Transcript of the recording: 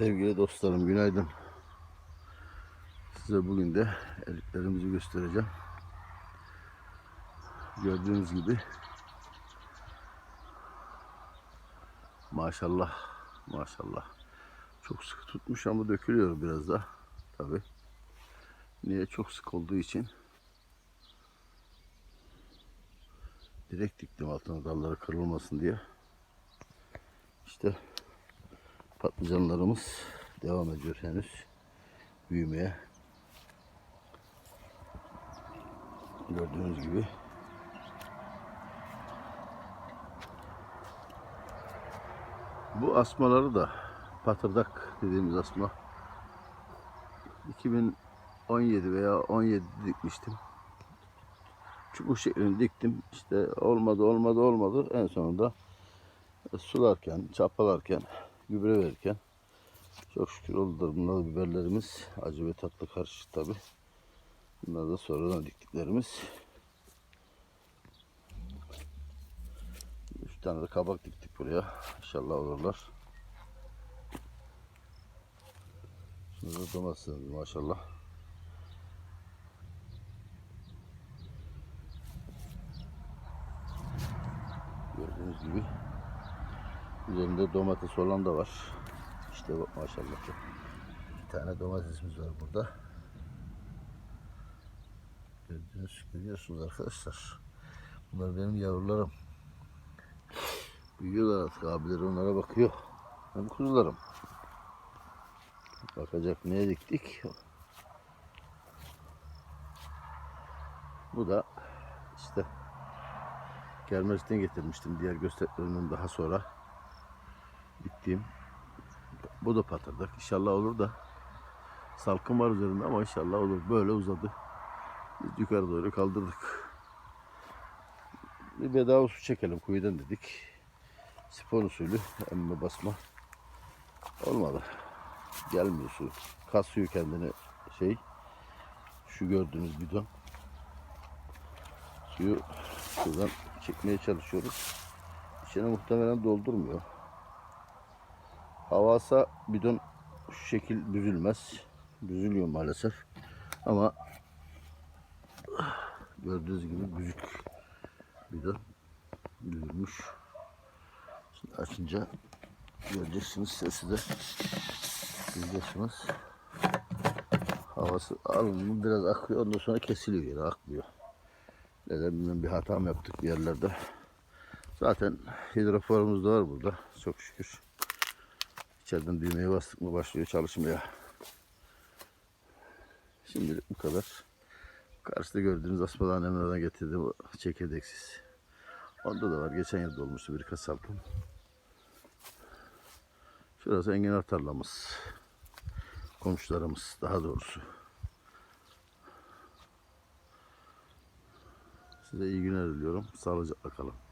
Sevgili dostlarım günaydın. Size bugün de eriklerimizi göstereceğim. Gördüğünüz gibi maşallah maşallah çok sıkı tutmuş ama dökülüyor biraz da tabi. Niye çok sık olduğu için direkt diktim altına dalları kırılmasın diye. İşte patlıcanlarımız devam ediyor henüz büyümeye. Gördüğünüz gibi. Bu asmaları da patırdak dediğimiz asma 2017 veya 17 dikmiştim. Çubuk şeklini diktim. İşte olmadı olmadı olmadı. En sonunda sularken, çapalarken, gübre verirken çok şükür oldular. Bunlar biberlerimiz. Acı ve tatlı karışık tabi. Bunlar da sonradan diktiklerimiz. Üç tane de kabak diktik buraya. İnşallah olurlar. De domatesimiz maşallah. Gördüğünüz gibi üzerinde domates olan da var. İşte bak maşallah. Bir tane domatesimiz var burada. Gördüğünüz görüyorsunuz arkadaşlar. Bunlar benim yavrularım. Büyüyorlar artık abileri onlara bakıyor. Hem kuzularım. Bakacak neye diktik. Bu da işte Germeris'ten getirmiştim diğer gösterilerimden daha sonra diktiğim. Bu da patırdak. İnşallah olur da salkım var üzerinde ama inşallah olur. Böyle uzadı. Biz yukarı doğru kaldırdık. Bir bedava su çekelim kuyudan dedik. Sifon usulü emme basma. Olmadı. Gelmiyor su. Kasıyor kendini şey. Şu gördüğünüz bidon. Suyu şuradan çekmeye çalışıyoruz. İçine muhtemelen doldurmuyor. Havasa bidon şu şekil büzülmez. Büzülüyor maalesef. Ama gördüğünüz gibi büzük bidon büzülmüş. Şimdi açınca göreceksiniz sesi de duyeceksiniz. Havası alın biraz akıyor ondan sonra kesiliyor yine akmıyor. Neden bilmem bir hata mı yaptık bir yerlerde. Zaten hidroforumuz da var burada çok şükür. İçeriden düğmeye bastık mı başlıyor çalışmaya. Şimdilik bu kadar. Karşıda gördüğünüz asmadan Emre'den getirdi bu çekirdeksiz. Onda da var. Geçen yılda olmuştu birkaç salkım. Şurası enginar tarlamız. Komşularımız daha doğrusu. Size iyi günler diliyorum. Sağlıcakla kalın.